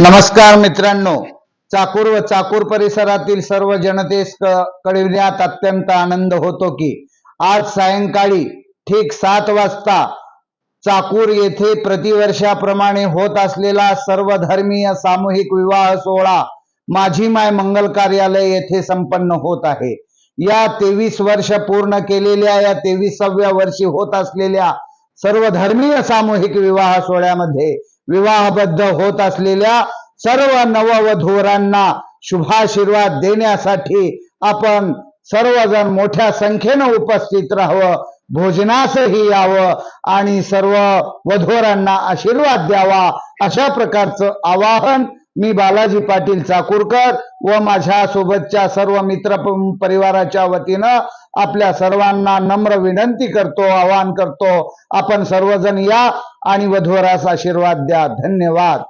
नमस्कार मित्रांनो. चाकूर व चाकूर परिसरातील सर्व जनतेस कळविण्यात अत्यंत आनंद होतो की आज सायंकाळी ठीक सात वाजता चाकूर येथे प्रतिवर्षाप्रमाणे होत असलेला सर्वधर्मीय सामूहिक विवाह सोहळा माझी माय मंगल कार्यालय येथे संपन्न होत आहे. या तेवीस वर्ष पूर्ण केलेल्या या तेविसाव्या वर्षी होत असलेल्या सर्व धर्मीय सामूहिक विवाह सोहळ्यामध्ये विवाहबद्ध होत असलेल्या सर्व नववधूरांना शुभाशीर्वाद देण्यासाठी आपण सर्वजण मोठ्या संख्येनं उपस्थित राहावं भोजनासही यावं आणि सर्व वधोरांना आशीर्वाद द्यावा अशा प्रकारचं आवाहन मी बालाजी पाटील चाकूरकर व माझ्या सोबतच्या सर्व मित्र परिवाराच्या वतीनं आपल्या सर्वांना नम्र विनंती करतो आवाहन करतो. आपण सर्वजण या आणि वधूवरास आशीर्वाद द्या. धन्यवाद.